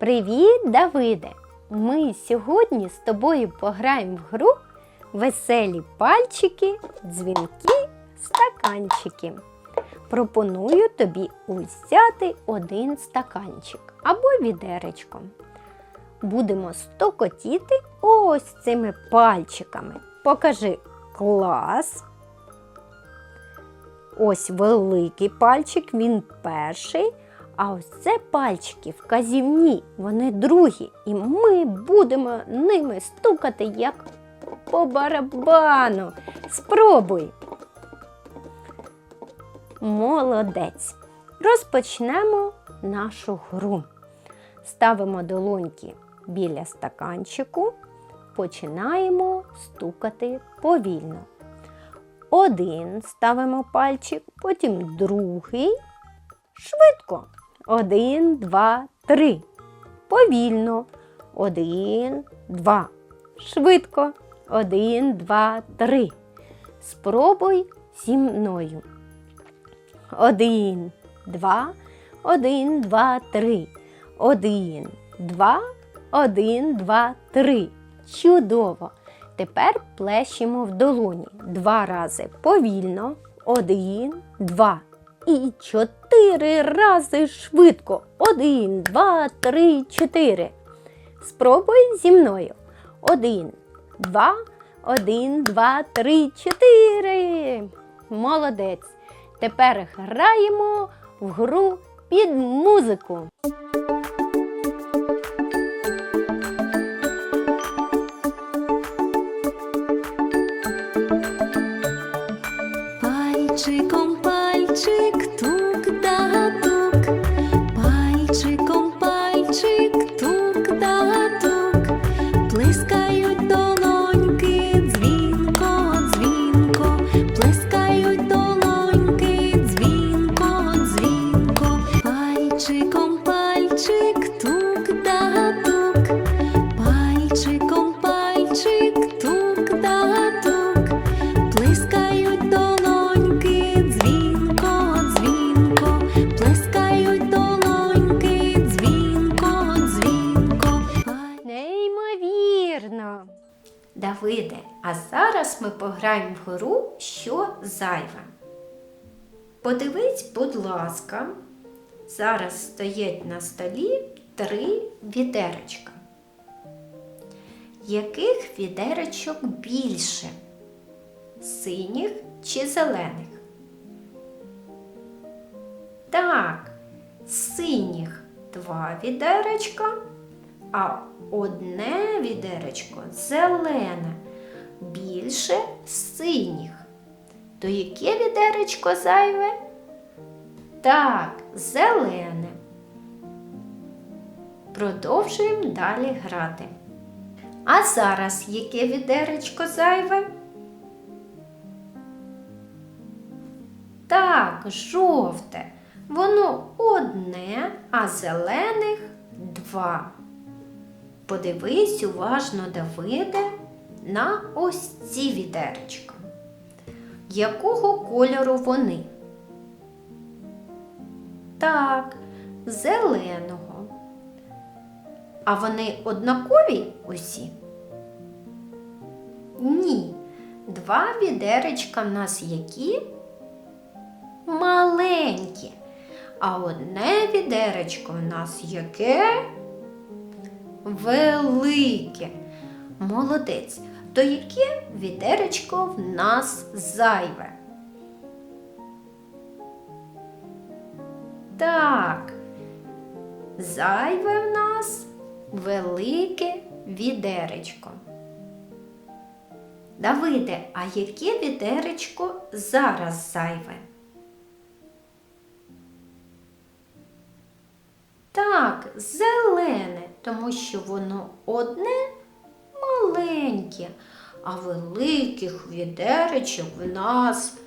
Привіт, Давиде! Ми сьогодні з тобою пограємо в гру Веселі пальчики, дзвінки, стаканчики. Пропоную тобі узяти один стаканчик або відеречко. Будемо стокотіти ось цими пальчиками. Покажи клас. Ось великий пальчик, він перший. А ось це пальчики вказівні, вони другі, і ми будемо ними стукати як по барабану. Спробуй. Молодець. Розпочнемо нашу гру. Ставимо долоньки біля стаканчику, починаємо стукати повільно. Один ставимо пальчик, потім другий. Швидко. Один, два, три. Повільно. Один, два. Швидко. Один, два, три. Спробуй зі мною. Один, два, один, два, три. Один, два, один, два, три. Чудово! Тепер плещемо в долоні два рази повільно. Один, два. І чотири рази швидко. Один, два, три, чотири. Спробуй зі мною. Один, два, один, два, три, чотири. Молодець. Тепер граємо в гру під музику. Давиде, а зараз ми пограємо в гру що зайве. Подивись, будь ласка, зараз стоять на столі три відеречка. Яких відеречок більше? Синіх чи зелених? Так, синіх два відеречка, а одне відеречко зелене, більше синіх. То яке відеречко зайве? Так, зелене. Продовжуємо далі грати. А зараз яке відеречко зайве? Так, жовте. Воно одне, а зелених два. Подивись уважно, Давиде, на ось ці відеречка. Якого кольору вони? Так, зеленого. А вони однакові усі? Ні. Два відеречка в нас які? Маленькі. А одне відеречко в нас яке? Велике. Молодець. То яке відеречко в нас зайве? Так. Зайве в нас велике відеречко. Давиде, а яке відеречко зараз зайве? Так, зелене, тому що воно одне маленьке, а великих відеречок в нас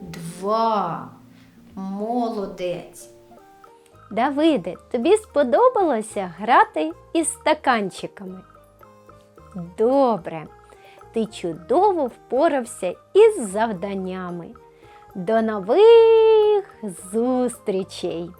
два. Молодець. Давиде, тобі сподобалося грати із стаканчиками? Добре, ти чудово впорався із завданнями. До нових зустрічей!